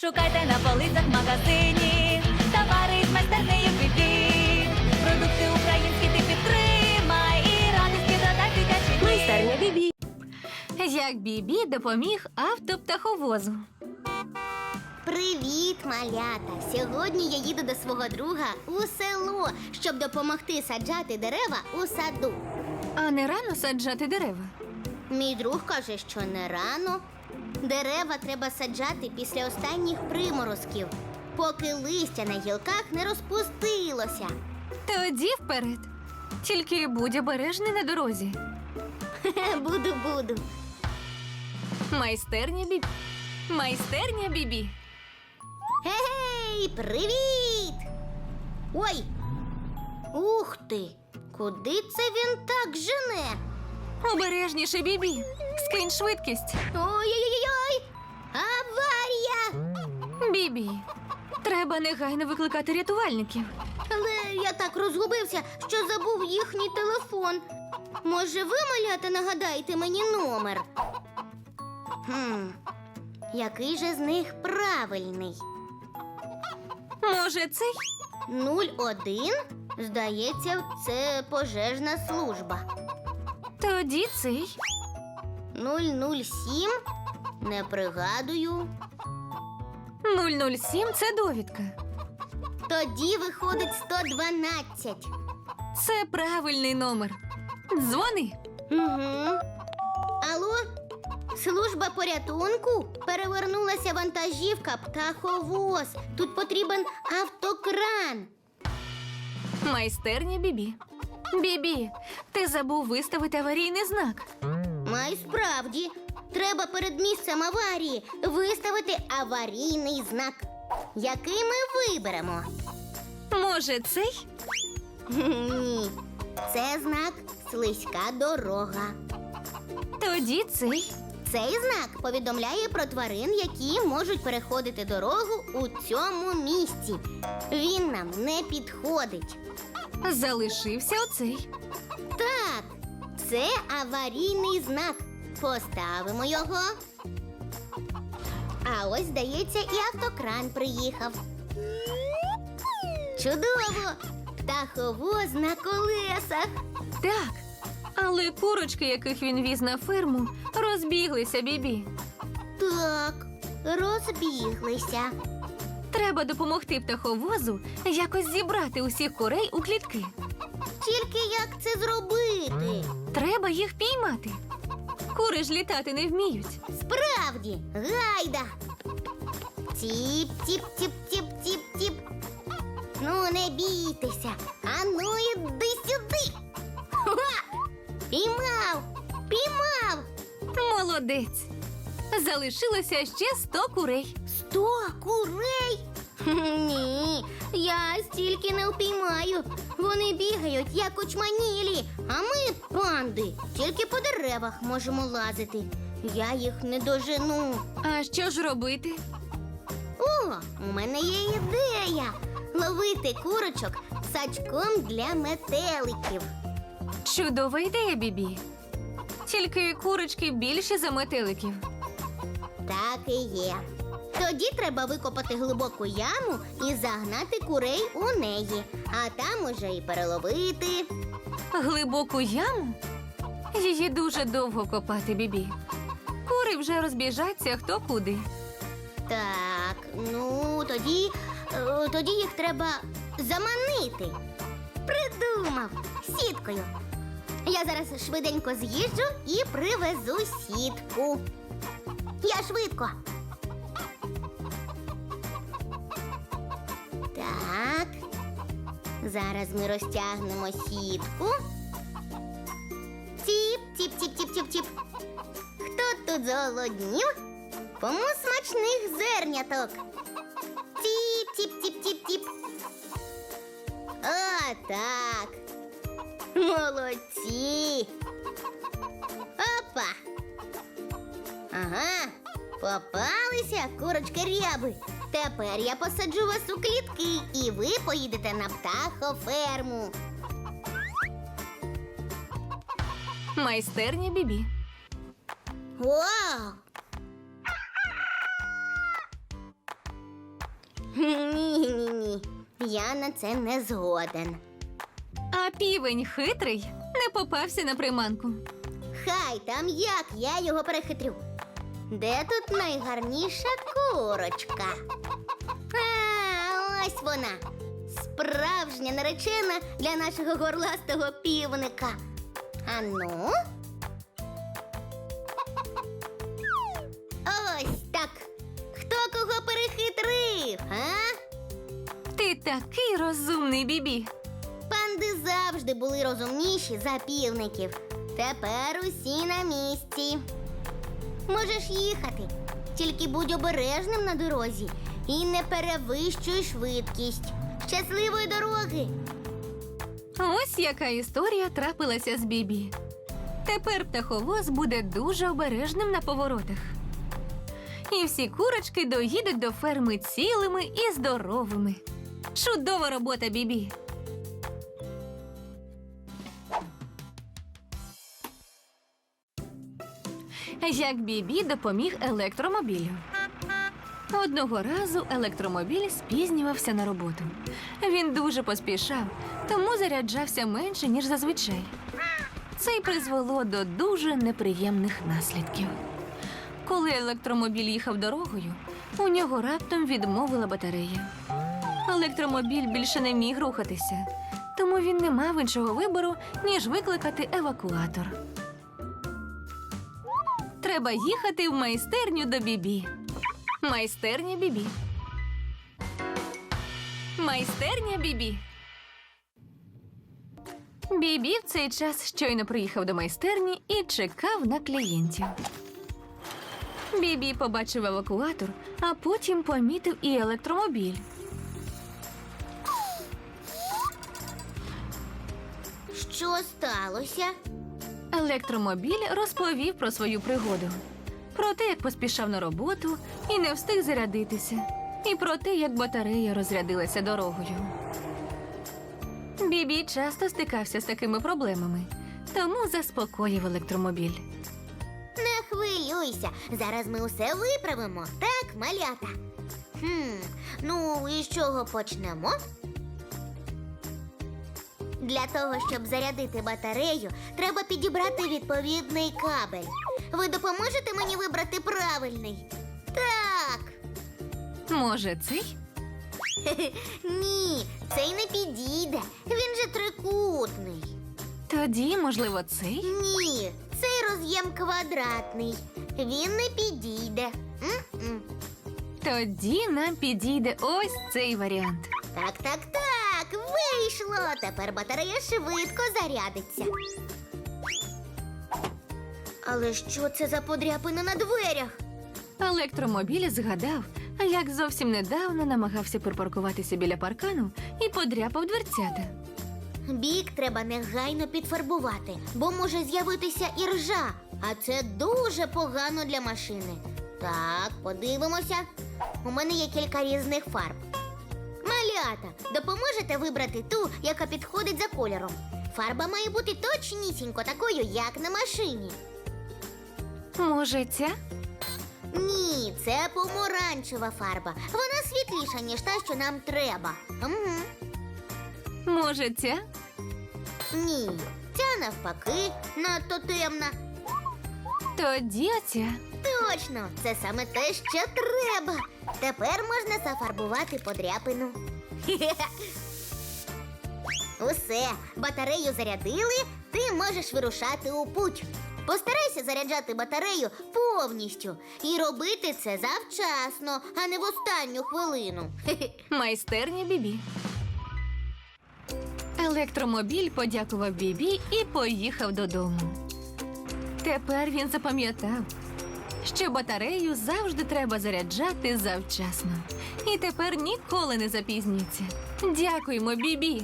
Шукайте на полицях в магазині, товари з майстернею бібі. Продукти українські ти підтримай і радості додай дитячий. Майстерня Бібі. Як Бібі допоміг автоптаховозу. Привіт, малята! Сьогодні я їду до свого друга у село, щоб допомогти саджати дерева у саду. А не рано саджати дерева. Мій друг каже, що не рано. Дерева треба саджати після останніх приморозків, поки листя на гілках не розпустилося. Тоді вперед. Тільки будь обережний на дорозі. Буду, буду. Майстерня Бібі. Майстерня Бібі. Гей, привіт! Ой! Ух ти! Куди це він так жене? Обережніше, Бібі. Скинь швидкість. Ой-ой-ой! Бібі. Треба негайно викликати рятувальників. Але я так розгубився, що забув їхній телефон. Може, ви, малята, нагадаєте мені номер? Хм, який же з них правильний? Може, цей? 01? Здається, це пожежна служба. Тоді цей. 007? Не пригадую. 007 це довідка. Тоді виходить 112. Це правильний номер. Дзвони. Угу. Алло? Служба порятунку? Перевернулася вантажівка птаховоз. Тут потрібен автокран. Майстерня Бібі. Бібі, ти забув виставити аварійний знак. Май справді. Треба перед місцем аварії виставити аварійний знак. Який ми виберемо? Може, цей? Ні. Це знак слизька дорога. Тоді цей. Цей знак повідомляє про тварин, які можуть переходити дорогу у цьому місці. Він нам не підходить. Залишився оцей. Так, це аварійний знак. Поставимо його. А ось, здається, і автокран приїхав. Чудово! Птаховоз на колесах. Так. Але курочки, яких він віз на ферму, розбіглися, Бібі. Так, розбіглися. Треба допомогти птаховозу якось зібрати усіх курей у клітки. Тільки як це зробити? Треба їх піймати. Кури ж літати не вміють. Справді, гайда. Тіп, тіп, тіп, тіп, тіп, тіп. Ну, не бійтеся. Ану, іди сюди. Ха! Піймав! Піймав! Молодець. Залишилося ще сто курей. Сто курей? Ні, я стільки не впіймаю. Вони бігають, як очманілі, а ми, панди, тільки по деревах можемо лазити. Я їх не дожену. А що ж робити? О, у мене є ідея ловити курочок сачком для метеликів. Чудова ідея, Бібі. Тільки курочки більші за метеликів. Так і є. Тоді треба викопати глибоку яму і загнати курей у неї, а там уже і переловити. Глибоку яму? Її дуже довго копати, Бібі. Кури вже розбіжаться хто куди. Так, ну тоді, е, тоді їх треба заманити. Придумав сіткою. Я зараз швиденько з'їжджу і привезу сітку. Я швидко. Так. Зараз ми розтягнемо сітку. Тіп, тіп, тіп, тіп, тіп, тіп. Хто тут зголоднів? Кому смачних зерняток? Тіп, тіп, тіп, тіп, тіп. О, так. Молодці. Опа. Ага, попалися курочки ряби. Тепер я посаджу вас у клітки, і ви поїдете на птахоферму. Майстерня бібі. О. Ні, ні, ні. Я на це не згоден. А півень хитрий не попався на приманку. Хай там як я його перехитрю. Де тут найгарніша курочка? А, ось вона. Справжня наречена для нашого горластого півника. Ану. Ось так. Хто кого перехитрив, а? Ти такий розумний, бібі. Панди завжди були розумніші за півників. Тепер усі на місці. Можеш їхати, тільки будь обережним на дорозі і не перевищуй швидкість. Щасливої дороги! Ось яка історія трапилася з бібі. Тепер птаховоз буде дуже обережним на поворотах. І всі курочки доїдуть до ферми цілими і здоровими. Чудова робота, бібі. Як бібі допоміг електромобілю. Одного разу електромобіль спізнювався на роботу. Він дуже поспішав, тому заряджався менше, ніж зазвичай. Це й призвело до дуже неприємних наслідків. Коли електромобіль їхав дорогою, у нього раптом відмовила батарея. Електромобіль більше не міг рухатися, тому він не мав іншого вибору, ніж викликати евакуатор. Треба їхати в майстерню до Бібі. Майстерня Бібі. Майстерня Бібі. Бібі в цей час щойно приїхав до майстерні і чекав на клієнтів. Бібі побачив евакуатор, а потім помітив і електромобіль. Що сталося? Електромобіль розповів про свою пригоду, про те, як поспішав на роботу і не встиг зарядитися, і про те, як батарея розрядилася дорогою. Бібі часто стикався з такими проблемами, тому заспокоїв електромобіль. Не хвилюйся, зараз ми усе виправимо, так, малята? Хм, ну і з чого почнемо? Для того, щоб зарядити батарею, треба підібрати відповідний кабель. Ви допоможете мені вибрати правильний? Так. Може, цей? Ні, цей не підійде. Він же трикутний. Тоді, можливо, цей? Ні, цей роз'єм квадратний. Він не підійде. М-м. Тоді нам підійде ось цей варіант. Так, так, так, вийшло. Тепер батарея швидко зарядиться. Але що це за подряпина на дверях? Електромобіль згадав, як зовсім недавно намагався припаркуватися біля паркану і подряпав дверцята. Бік треба негайно підфарбувати, бо може з'явитися іржа, а це дуже погано для машини. Так, подивимося. У мене є кілька різних фарб. Малята, допоможете вибрати ту, яка підходить за кольором. Фарба має бути точнісінько такою, як на машині. Може, ця? Ні, це помаранчева фарба. Вона світліша, ніж та, що нам треба. Угу. Може, ця? Ні, ця навпаки надто темна. Тоді оця. Точно, це саме те, що треба. Тепер можна зафарбувати подряпину. Усе, батарею зарядили, ти можеш вирушати у путь. Постарайся заряджати батарею повністю і робити це завчасно, а не в останню хвилину. Майстерня Бібі. Електромобіль подякував Бібі і поїхав додому. Тепер він запам'ятав, що батарею завжди треба заряджати завчасно. І тепер ніколи не запізнюється. Дякуємо, Бібі.